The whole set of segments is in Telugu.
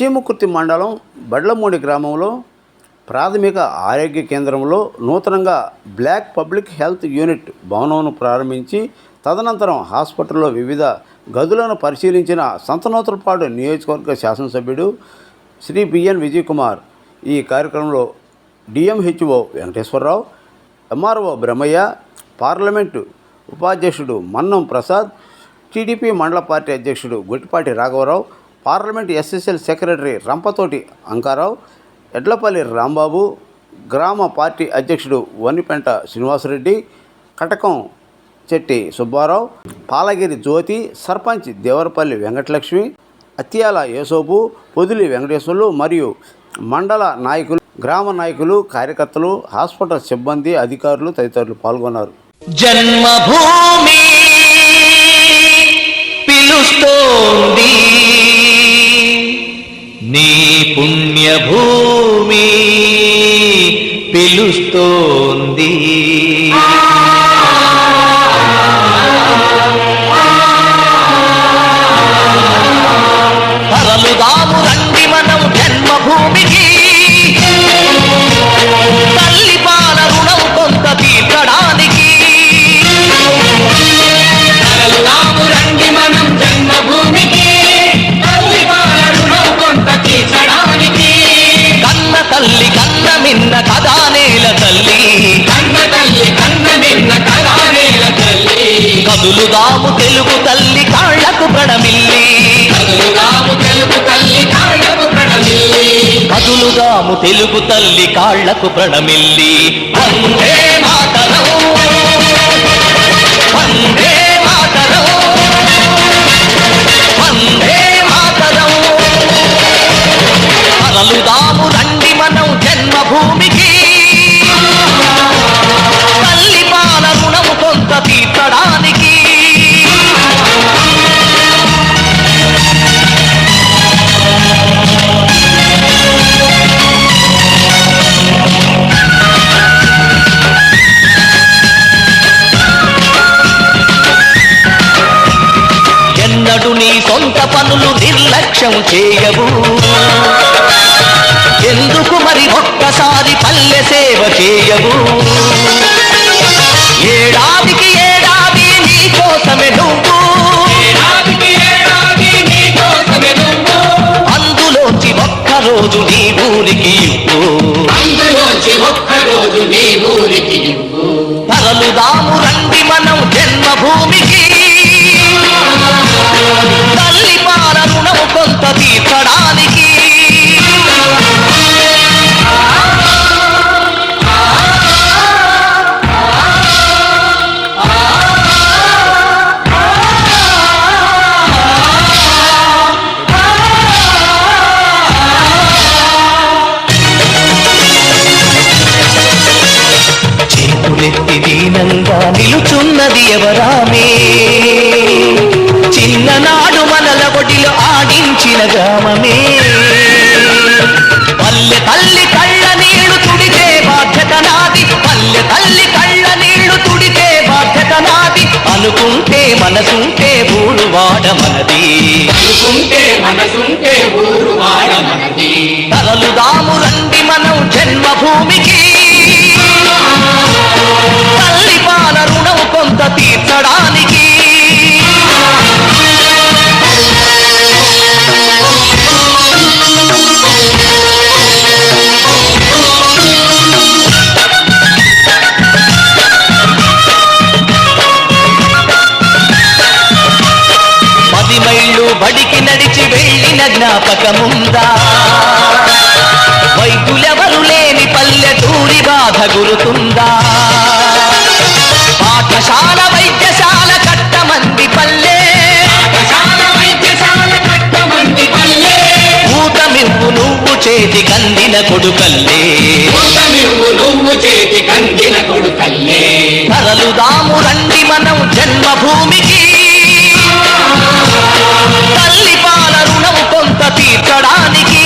చీమకుర్తి మండలం బడ్లమూడి గ్రామంలో ప్రాథమిక ఆరోగ్య కేంద్రంలో నూతనంగా బ్లాక్ పబ్లిక్ హెల్త్ యూనిట్ భవనంను ప్రారంభించి తదనంతరం హాస్పిటల్లో వివిధ గదులను పరిశీలించిన సంతనోతరపాడు నియోజకవర్గ శాసనసభ్యుడు శ్రీ బిఎన్ విజయ్ కుమార్ ఈ కార్యక్రమంలో DMHO Venkateswararao MRO Brahmaiah parliament ఉపాధ్యక్షుడు మన్నం ప్రసాద్ టీడీపీ మండల పార్టీ అధ్యక్షుడు గుట్టిపాటి రాఘవరావు parliament SSL secretary Rampathoti Ankarao Edlapalli Rambabu గ్రామ పార్టీ అధ్యక్షుడు వన్నిపెంట శ్రీనివాసరెడ్డి కటకం చెట్టి సుబ్బారావు పాలగిరి జ్యోతి సర్పంచ్ దేవరపల్లి వెంకటలక్ష్మి అత్యాల యేసోపు పొదిలి వెంకటేశ్వర్లు మరియు మండల నాయకులు గ్రామ నాయకులు కార్యకర్తలు హాస్పిటల్ సిబ్బంది అధికారులు తదితరులు పాల్గొన్నారు. జన్మభూమి పిలుస్తోంది. పుణ్యభూమి పిలుస్తోంది. తెలుగు తల్లి కాళ్ళకు ప్రణమిల్లి. నిర్లక్ష్యం చేయవు ఎందుకు మరి ఒక్కసారి పల్లె సేవ చేయవు ఏడాదికి ఏడాది నీ కోసమే నువ్వు. అందులోంచి ఒక్కరోజు నీ చేతులెత్తి దీనంగా నిలుచున్నది ఎవరామే? చిన్ననాడు మనల ఒడిలో ఆడించిన గ్రామమే పల్లె తల్లి కళ్ళ నీళ్ళు తుడితే బాధ్యత నాది. పల్లె తల్లి కళ్ళ నీళ్ళు తుడితే బాధ్యత నాది. అనుకుంటే మనసుంటే ఊరు వాడ మనది. అనుకుంటే మనసుంటే ఊరు వాడ మనది. తరలుదాము రండి మనం జన్మభూమికి. తల్లి పాల రుణం కొంత తీర్చడానికి. పది బడికి నడిచి వెళ్ళిన జ్ఞాపకముందా? ఊతమివ్వు నువ్వు చేతి కందిన కొడుకల్లే. నువ్వు నువ్వు చేతి కందిన కొడుకల్లే. తరలుదాము రండి మనం జన్మభూమికి. తల్లి పాల రుణం కొంత తీర్చడానికి.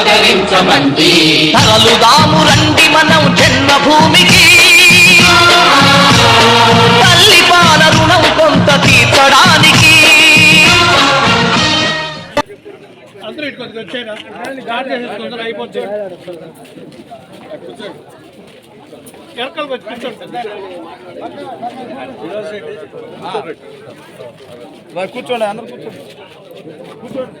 తనను ఆదరించమంది. తరలుదాము రండి మనం జన్మభూమికి. తల్లి పాల రుణం కొంత తీర్చడానికి. అందరూ ఇటు కొద్దిగా వచ్చారా. గాడి చేసేసి తొందరగా అయిపోతుంది ఎరకలకు వచ్చి కూర్చోండి. కూర్చోండి అందరూ కూర్చోండి.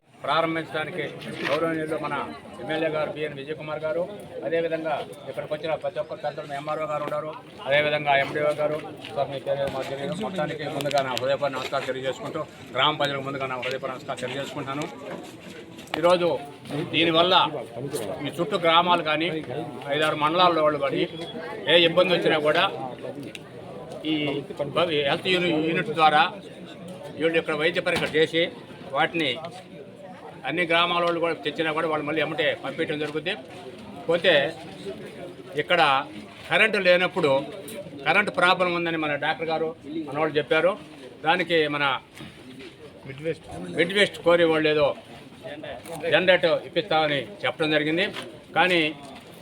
ప్రారంభించడానికి గౌరవనీయులు మన ఎమ్మెల్యే గారు బిఎన్ విజయ్ కుమార్ గారు అదేవిధంగా ఇక్కడికి వచ్చిన ప్రతి ఒక్క పెద్దలు ఎంఆర్ఓ గారు ఉన్నారు అదేవిధంగా ఎండిఓ గారు సార్ మీ పేరు మాకు తెలియదు. మొత్తానికి ముందుగా నా హృదయపూర్వ నమస్కారం తెలియజేసుకుంటూ గ్రామ ప్రజలకు ముందుగా నా హృదయపూర్వ నమస్కారం తెలియజేసుకుంటాను ఈరోజు దీనివల్ల ఈ చుట్టూ గ్రామాలు కానీ ఐదారు మండలాల్లో వాళ్ళు కానీ ఏ ఇబ్బంది వచ్చినా కూడా ఈ హెల్త్ యూని- యూనిట్ ద్వారా వీళ్ళు ఇక్కడ వైద్య పరీక్ష చేసి వాటిని అన్ని గ్రామాల వాళ్ళు కూడా తెచ్చినా కూడా వాళ్ళు మళ్ళీ ఎమ్మటే పంపించడం జరుగుతుంది పోతే ఇక్కడ కరెంటు లేనప్పుడు కరెంటు ప్రాబ్లం ఉందని మన డాక్టర్ గారు మన వాళ్ళు చెప్పారు. దానికి మన మిడ్ వెస్ట్ మిడ్ వెస్ట్ కోరి వాళ్ళు ఏదో జనరేటర్ ఇప్పిస్తామని చెప్పడం జరిగింది. కానీ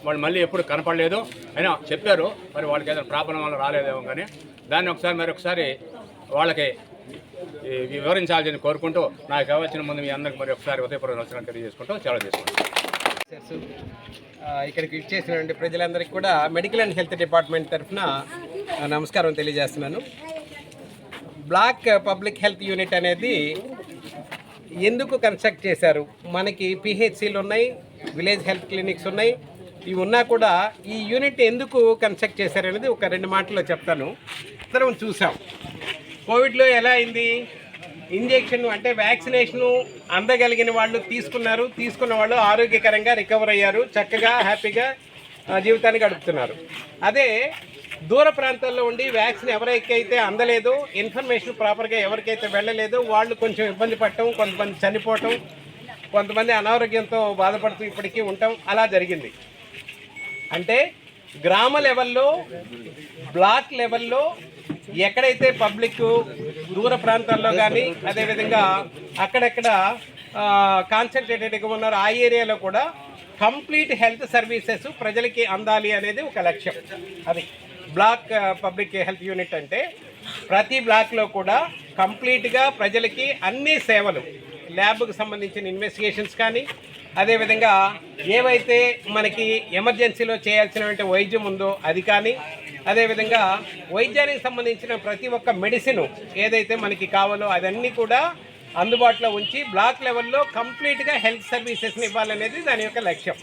వాళ్ళు మళ్ళీ ఎప్పుడు కనపడలేదు. అయినా చెప్పారు మరి వాళ్ళకి ఏదైనా ప్రాబ్లం వల్ల రాలేదేమో కానీ దాన్ని ఒకసారి మరి ఒకసారి వాళ్ళకి ఈ వివరించాల్సింది కోరుకుంటూ నాకు కావాల్సిన ముందు మీ అందరికి మరి ఒకసారి ఉదయపూర్వ నమస్కారం తెలియజేసుకుంటూ సెలవు చేసుకుంటాం. ఇక్కడికి ఇచ్చేసినటువంటి ప్రజలందరికీ కూడా మెడికల్ అండ్ హెల్త్ డిపార్ట్మెంట్ తరఫున నమస్కారం తెలియజేస్తున్నాను. బ్లాక్ పబ్లిక్ హెల్త్ యూనిట్ అనేది ఎందుకు కన్స్ట్రక్ట్ చేశారు? మనకి పిహెచ్సిలు ఉన్నాయి విలేజ్ హెల్త్ క్లినిక్స్ ఉన్నాయి ఇవి ఉన్నా కూడా ఈ యూనిట్ ఎందుకు కన్స్ట్రక్ట్ చేశారనేది ఒక రెండు మాటల్లో చెప్తాను. అందరం చూసాం. కోవిడ్లో ఎలా అయింది? ఇంజెక్షన్ అంటే వ్యాక్సినేషన్ అందగలిగిన వాళ్ళు తీసుకున్నారు. తీసుకున్న వాళ్ళు ఆరోగ్యకరంగా రికవర్ అయ్యారు. చక్కగా హ్యాపీగా జీవితాన్ని గడుపుతున్నారు. అదే దూర ప్రాంతాల్లో ఉండి వ్యాక్సిన్ ఎవరికైతే అందలేదు ఇన్ఫర్మేషన్ ప్రాపర్గా ఎవరికైతే వెళ్ళలేదో వాళ్ళు కొంచెం ఇబ్బంది పడటం కొంతమంది చనిపోవటం కొంతమంది అనారోగ్యంతో బాధపడుతూ ఇప్పటికీ ఉండటం అలా జరిగింది. అంటే గ్రామ లెవెల్లో బ్లాక్ లెవెల్లో ఎక్కడైతే పబ్లిక్ దూర ప్రాంతాల్లో కానీ అదేవిధంగా అక్కడక్కడ కాన్సన్ట్రేటెడ్గా ఉన్నారు ఆ ఏరియాలో కూడా కంప్లీట్ హెల్త్ సర్వీసెస్ ప్రజలకి అందాలి అనేది ఒక లక్ష్యం. అది బ్లాక్ పబ్లిక్ హెల్త్ యూనిట్ అంటే ప్రతి బ్లాక్లో కూడా కంప్లీట్గా ప్రజలకి అన్ని సేవలు ల్యాబ్కు సంబంధించిన ఇన్వెస్టిగేషన్స్ కానీ అదేవిధంగా ఏవైతే మనకి ఎమర్జెన్సీలో చేయాల్సినటువంటి వైద్యం ఉందో అది కానీ అదేవిధంగా వైద్యానికి సంబంధించిన ప్రతి ఒక్క మెడిసిన్ ఏదైతే మనకి కావాలో అదన్నీ కూడా అందుబాటులో ఉంచి బ్లాక్ లెవెల్లో కంప్లీట్గా హెల్త్ సర్వీసెస్ని ఇవ్వాలనేది దాని యొక్క లక్ష్యం.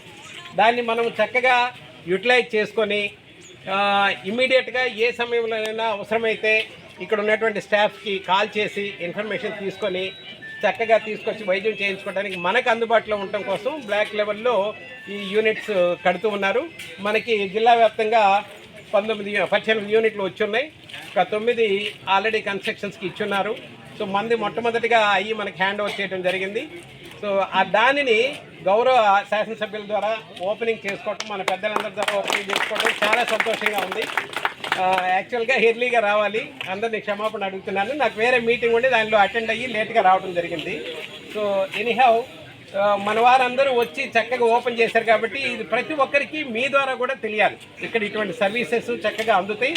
దాన్ని మనం చక్కగా యూటిలైజ్ చేసుకొని ఇమీడియట్గా ఏ సమయంలోనైనా అవసరమైతే ఇక్కడ ఉన్నటువంటి స్టాఫ్కి కాల్ చేసి ఇన్ఫర్మేషన్ తీసుకొని చక్కగా తీసుకొచ్చి వైద్యం చేయించుకోవడానికి మనకు అందుబాటులో ఉండటం కోసం బ్లాక్ లెవెల్లో ఈ యూనిట్స్ కడుతూ ఉన్నారు. మనకి జిల్లా వ్యాప్తంగా పంతొమ్మిది పద్దెనిమిది యూనిట్లు వచ్చి ఉన్నాయి ఒక తొమ్మిది ఆల్రెడీ కన్స్ట్రక్షన్స్కి ఇచ్చున్నారు. సో మంది మొట్టమొదటిగా అయ్యి మనకి హ్యాండ్ ఓవర్ చేయడం జరిగింది. సో ఆ దానిని గౌరవ శాసనసభ్యుల ద్వారా ఓపెనింగ్ చేసుకోవటం మన పెద్దలందరి ద్వారా ఓపెనింగ్ చేసుకోవటం చాలా సంతోషంగా ఉంది. యాక్చువల్గా ఎర్లీగా రావాలి. అందరినీ క్షమాపణ అడుగుతున్నాను. నాకు వేరే మీటింగ్ ఉండి దానిలో అటెండ్ అయ్యి లేట్గా రావడం జరిగింది. సో ఎనీహౌ మన వారందరూ వచ్చి చక్కగా ఓపెన్ చేశారు కాబట్టి ఇది ప్రతి ఒక్కరికి మీ ద్వారా కూడా తెలియాలి. ఇక్కడ ఇటువంటి సర్వీసెస్ చక్కగా అందుతాయి.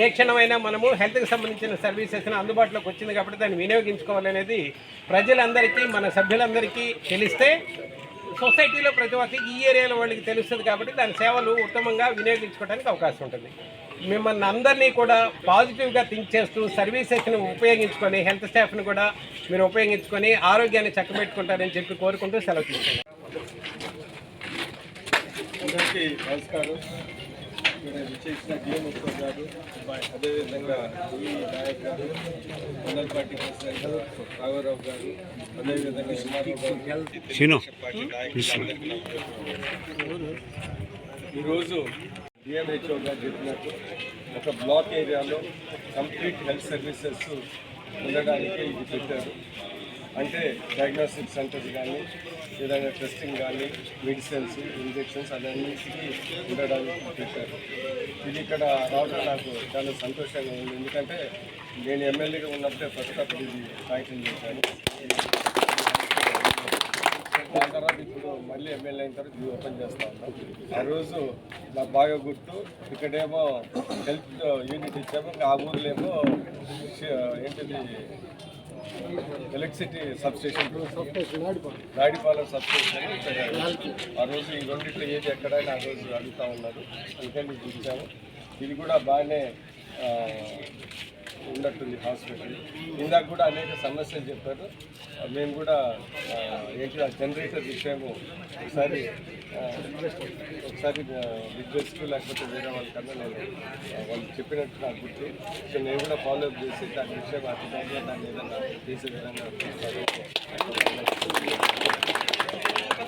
ఏ క్షణమైనా మనము హెల్త్కి సంబంధించిన సర్వీసెస్ని అందుబాటులోకి వచ్చింది కాబట్టి దాన్ని వినియోగించుకోవాలనేది ప్రజలందరికీ మన సభ్యులందరికీ తెలిస్తే సొసైటీలో ప్రతి ఒక్కరికి ఈ ఏరియాలో వాళ్ళకి తెలుస్తుంది కాబట్టి దాని సేవలు ఉత్తమంగా వినియోగించుకోవడానికి అవకాశం ఉంటుంది. మిమ్మల్ని అందరినీ కూడా పాజిటివ్గా థింక్ చేస్తూ సర్వీసెస్ని ఉపయోగించుకొని హెల్త్ స్టాఫ్ని కూడా మీరు ఉపయోగించుకొని ఆరోగ్యాన్ని చక్కబెట్టుకుంటారని చెప్పి కోరుకుంటూ సెలవు తీసుకున్నాను అందరికీ నమస్కారం. ఇక్కడ విచ్చేసిన డిఎం ఉత్సవ్ గారు అదేవిధంగా ఈ నాయక్ గారు మండల్ పార్టీ ప్రెసిడెంట్ రాఘవరావు గారు అదేవిధంగా ఎంఆర్ఓ గారు పార్టీ ఈరోజు డిఎంహెచ్ఓ గారు చెప్పినట్టు ఒక బ్లాక్ ఏరియాలో కంప్లీట్ హెల్త్ సర్వీసెస్ ఉండడానికి ఇది పెట్టారు. అంటే డయాగ్నోస్టిక్ సెంటర్స్ కానీ ఏదైనా టెస్టింగ్ కానీ మెడిసిన్స్ ఇంజెక్షన్స్ అన్నింటికి ఉండడానికి పెట్టారు. ఇది ఇక్కడ రావడం నాకు చాలా సంతోషంగా ఉంది. ఎందుకంటే నేను ఎమ్మెల్యేగా ఉన్నప్పుడే ఫస్ట్ అప్పుడు ఇది సాంక్షన్ చేశాను. దాని తర్వాత ఇప్పుడు మళ్ళీ ఎమ్మెల్యే అయిన తర్వాత ఇది ఓపెన్ చేస్తా ఉన్నాం ఆ రోజు నాకు బాగా గుర్తు ఇక్కడేమో హెల్త్ యూనిట్ ఇచ్చాము ఇంకా ఆ ఊర్లో ఏమో ఏంటిది ఎలక్ట్రిసిటీ సబ్స్టేషన్ నాయుడుపాలెం సబ్స్టేషన్ ఆ రోజు ఈ రెండింటిలో ఏది ఎక్కడైనా ఆ రోజు అడుగుతా ఉన్నారు. అందుకని ఇది ఇచ్చాము. ఇది కూడా బాగానే ఉన్నట్టుంది హాస్పిటల్. ఇందాక కూడా అనేక సమస్యలు చెప్పారు. మేము కూడా ఏంటి ఆ జనరేటర్ విషయము ఒకసారి ఒకసారి రిక్వెస్ట్ లేకపోతే వేరే వాళ్ళకన్నా నేను వాళ్ళు చెప్పినట్టు నాకు గుర్తి. సో నేను కూడా ఫాలో అప్ చేసి దాని విషయం అర్థంగా దాన్ని ఏదైనా చేసే విధంగా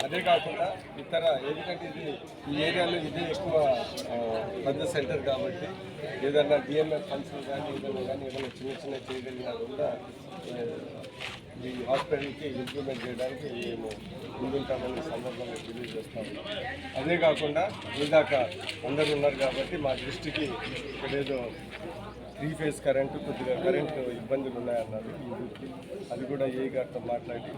అదే కాకుండా ఇతర ఎందుకంటే ఇది ఈ ఏరియాలో ఇదే ఎక్కువ పెద్ద సెంటర్ కాబట్టి ఏదన్నా డిఎంఎఫ్ ఫండ్స్ కానీ ఏదైనా కానీ ఏదైనా చిన్న చిన్న చేయగలిగినా కూడా ఈ హాస్పిటల్కి ఇంప్రూవ్మెంట్ చేయడానికి మేము ముందుంటామని సందర్భంగా తెలియజేస్తాము. అదే కాకుండా ఇందాక అందరూ ఉన్నారు కాబట్టి మా దృష్టికి ఇక్కడ ఏదో త్రీ ఫేజ్ కరెంటు కొద్దిగా కరెంటు ఇబ్బందులు ఉన్నాయన్నారు ఈ ఊరికి. అది కూడా ఏ గారితో మాట్లాడి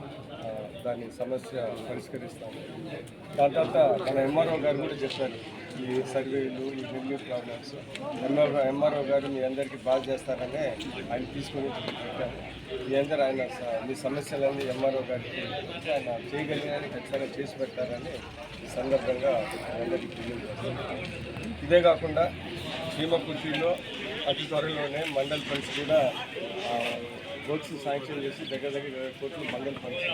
దాని సమస్య పరిష్కరిస్తాము. దాని తర్వాత మన ఎంఆర్ఓ గారు కూడా చెప్పారు ఈ సర్వేలు ఈ రెవెన్యూ ప్రాబ్లమ్స్. ఎంఆర్ఓ ఎంఆర్ఓ గారు మీ అందరికీ బాగా చేస్తారనే ఆయన తీసుకుని పెట్టారు మీ అందరూ ఆయన మీ సమస్యలన్నీ ఎంఆర్ఓ గారికి ఆయన చేయగలిగినని ఖచ్చితంగా చేసి పెడతారని ఈ సందర్భంగా అందరికీ ఇదే కాకుండా చీమకుర్తిలో అతి త్వరలోనే మండల్ ఫండ్స్ కూడా వర్క్స్ శాంక్షన్ చేసి దగ్గర దగ్గర కోట్లు మండల్ ఫండ్స్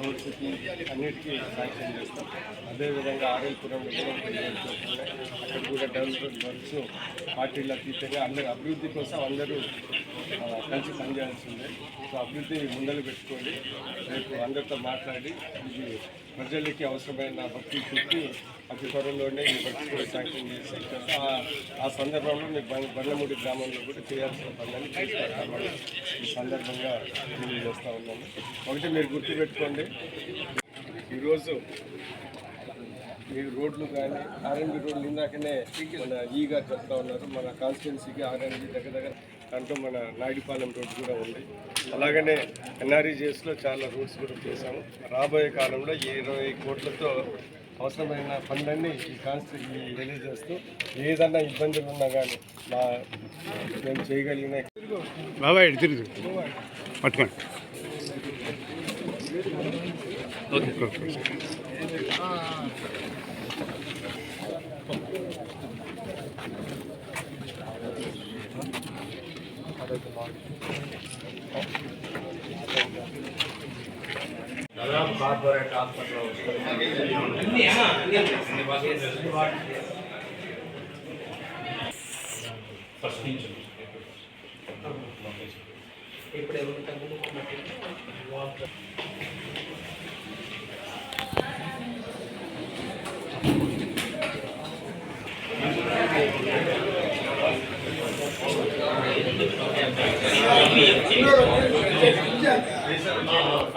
రోడ్స్కి అన్నిటికీ శాంక్షన్ చేస్తాం. అదేవిధంగా ఆర్ఎల్పురంలో కూడా అక్కడ కూడా డెవలప్మెంట్ వర్క్స్ పార్టీల అతీతంగా అందరూ అభివృద్ధి కోసం అందరూ కలిసి పనిచేయాల్సిందే. సో అభివృద్ధి ముందలు పెట్టుకోండి. రేపు అందరితో మాట్లాడి ఇది ప్రజలకి అవసరమైన భక్తి చెప్పి అతి త్వరలోనే ఈ భక్తి కూడా శాంక్షన్ చేసి ఆ- సందర్భంలో మీ బండ్ల- బండ్లమూడి గ్రామంలో కూడా చేయాల్సిన పనులని చేస్తారు. ఈ సందర్భంగా తెలియజేస్తా ఉన్నాము. ఒకటి మీరు గుర్తుపెట్టుకోండి. ఈరోజు ఈ రోడ్లు కానీ ఆర్ఎండి రోడ్లు ఇందాకనే మన ఈగా చెప్తా ఉన్నారు. మన కాన్స్టిట్యున్సీకి ఆర్ఎండి దగ్గర దగ్గర దాంట్లో మన నాయుడిపాలెం రోడ్డు కూడా ఉంది. అలాగనే ఎన్ఆర్ఈజిఎస్లో చాలా రోడ్స్ కూడా చేశాము. రాబోయే కాలంలో ఇరవై కోట్లతో అవసరమైన పనులన్నీ ఈ కాన్స్టిట్యూన్సీ రిలీజ్ చేస్తూ ఏదన్నా ఇబ్బందులు ఉన్నా కానీ మా మేము చేయగలిగిన బాబాయ్ తిరుగు. పట్టుకోండి. ఓకే. ఓకే ఎన్జిఓస్ లేడీస్ ఏదో ఉంటారు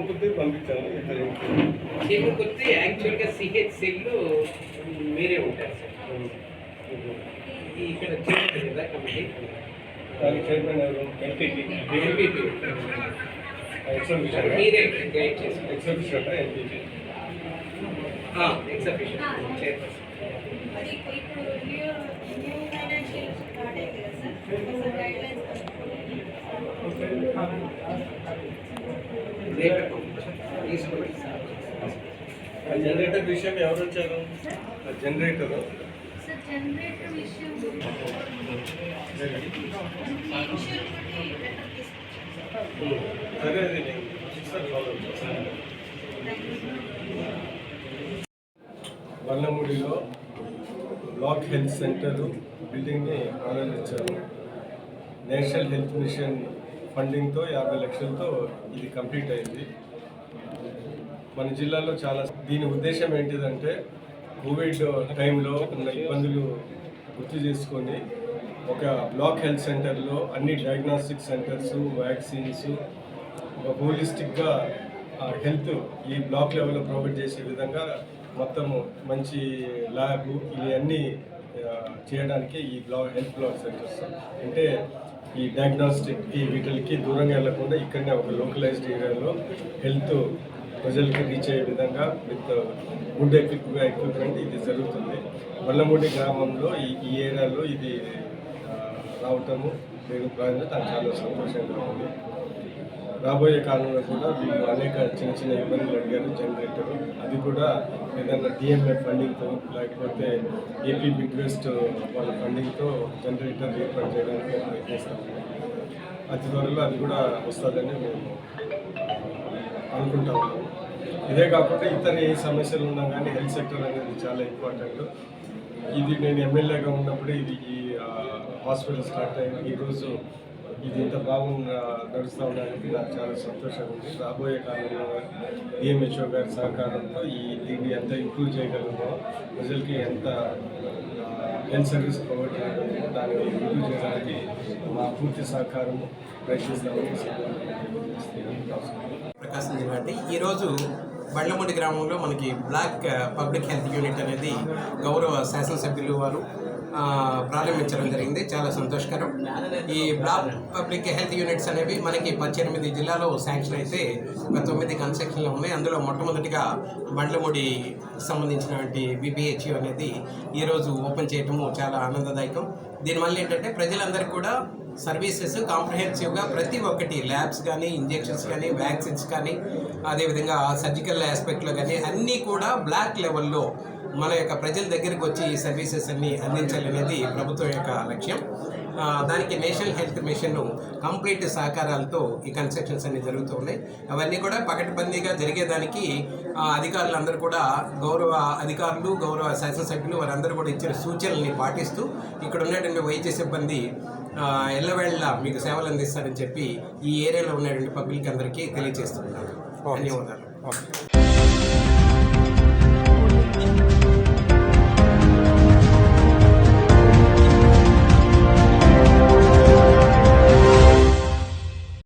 కొద్ది పంపించాను ఇక్కడ చేయకపోతే యాక్చువల్గా సిహెచ్ సెల్ మీరే ఉంటారు సార్ ఈ ఇక్కడ చేయలేదు కదా కమిటీ దానికి చైర్మన్ ఎవరు ఎంపీకి ఎంపీపీ ఎక్సర్విషన్ మీరే గైడ్ చేసి ఎక్సర్విషన్ ఎంపీపీ ఎగ్జిబిషన్ చైర్పర్సన్ generator విషయం ఎవరు వచ్చారు ఆ జనరేటర్ సార్ జనరేటర్ విషయం ఇనిషియల్ తోటి లెటర్ తీసుకొచ్చాను సరే అది నేను వల్లమూడిలో బ్లాక్ హెల్త్ సెంటర్ బిల్డింగ్ని ప్రారంభించారు నేషనల్ హెల్త్ మిషన్ ఫండింగ్తో యాభై లక్షలతో ఇది కంప్లీట్ అయింది. మన జిల్లాలో చాలా దీని ఉద్దేశం ఏంటిదంటే కోవిడ్ టైంలో ఉన్న ఇబ్బందులు గుర్తు చేసుకొని ఒక బ్లాక్ హెల్త్ సెంటర్లో అన్ని డయాగ్నోస్టిక్ సెంటర్స్ వ్యాక్సిన్స్ ఒక హోలిస్టిక్గా హెల్త్ ఈ బ్లాక్ లెవెల్లో ప్రొవైడ్ చేసే విధంగా మొత్తము మంచి ల్యాబ్ ఇవన్నీ చేయడానికి ఈ బ్లాక్ హెల్త్ బ్లాక్ సెంటర్స్. అంటే ఈ డయాగ్నోస్టిక్కి వీటికి దూరంగా వెళ్ళకుండా ఇక్కడనే ఒక లోకలైజ్డ్ ఏరియాలో హెల్త్ ప్రజలకి రీచ్ అయ్యే విధంగా విత్ గుడ్ ఎక్విప్ ఎక్విప్మెంట్ ఇది జరుగుతుంది. వల్లమూడి గ్రామంలో ఈ ఈ ఏరియాలో ఇది రావటము నేను ప్రాంతం దానికి చాలా సంతోషంగా ఉంది. రాబోయే కాలంలో కూడా వీళ్ళు అనేక చిన్న చిన్న ఇబ్బందులు అడిగారు జనరేటర్ అది కూడా ఏదైనా డిఎంఏ ఫండింగ్తో లేకపోతే ఏపీ బిగ్ వెస్ట్ వాళ్ళ ఫండింగ్తో జనరేటర్ ఏర్పాటు చేయడానికి ప్రయత్నిస్తాము అతి త్వరలో అది కూడా వస్తుందని మేము అనుకుంటా ఉన్నాము ఇదే కాకుండా ఇతర ఏ సమస్యలు ఉన్నా కానీ హెల్త్ సెక్టర్ అనేది చాలా ఇంపార్టెంట్ ఇది నేను ఎమ్మెల్యేగా ఉన్నప్పుడు ఇది ఈ హాస్పిటల్ స్టార్ట్ అయింది. ఈరోజు ఇది ఇంత బాగుంది నడుస్తూ ఉండడానికి నాకు చాలా సంతోషంగా ఉంది. రాబోయే కాలంలో డిఎంహెచ్ఓ గారి సహకారంతో ఈ దీన్ని ఎంత ఇంప్రూవ్ చేయగలమో ప్రజలకి ఎంత హెల్త్ సర్వీస్ ప్రొవైడ్ చేయగలమో దాన్ని ఇంప్రూవ్ చేయడానికి మా పూర్తి సహకారం ప్రయత్నిస్తామని ప్రకాశం జిల్లా ఈరోజు బండ్లమూడి గ్రామంలో మనకి బ్లాక్ పబ్లిక్ హెల్త్ యూనిట్ అనేది గౌరవ శాసనసభ్యులు వారు ప్రారంభించడం జరిగింది. చాలా సంతోషకరం. ఈ బ్లాక్ పబ్లిక్ హెల్త్ యూనిట్స్ అనేవి మనకి పద్దెనిమిది జిల్లాలో శాంక్షన్ అయితే ఒక తొమ్మిది కన్స్ట్రక్షన్లు ఉన్నాయి. అందులో మొట్టమొదటిగా బండ్లమూడి సంబంధించినటువంటి బీపీహెచ్యు అనేది ఈరోజు ఓపెన్ చేయటము చాలా ఆనందదాయకం. దీనివల్ల ఏంటంటే ప్రజలందరికీ కూడా సర్వీసెస్ కాంప్రహెన్సివ్గా ప్రతి ఒక్కటి ల్యాబ్స్ కానీ ఇంజెక్షన్స్ కానీ వ్యాక్సిన్స్ కానీ అదేవిధంగా సర్జికల్ ఆస్పెక్ట్లో కానీ అన్నీ కూడా బ్లాక్ లెవెల్లో మన యొక్క ప్రజల దగ్గరికి వచ్చి ఈ సర్వీసెస్ అన్ని అందించాలనేది ప్రభుత్వం యొక్క లక్ష్యం. దానికి నేషనల్ హెల్త్ మిషన్ కంప్లీట్ సహకారాలతో ఈ కన్స్ట్రక్షన్స్ అన్ని జరుగుతూ ఉన్నాయి. అవన్నీ కూడా పకడ్బందీగా జరిగేదానికి అధికారులందరూ కూడా గౌరవ అధికారులు గౌరవ శాసనసభ్యులు వారందరూ కూడా ఇచ్చిన సూచనల్ని పాటిస్తూ ఇక్కడ ఉన్నటువంటి వైద్య సిబ్బంది ఆ, ఎల్లవేళ మీకు సేవలు అందిస్తారని చెప్పి ఈ ఏరియాలో ఉన్నటువంటి పబ్లిక్ అందరికీ తెలియజేస్తున్నాను. ధన్యవాదాలు.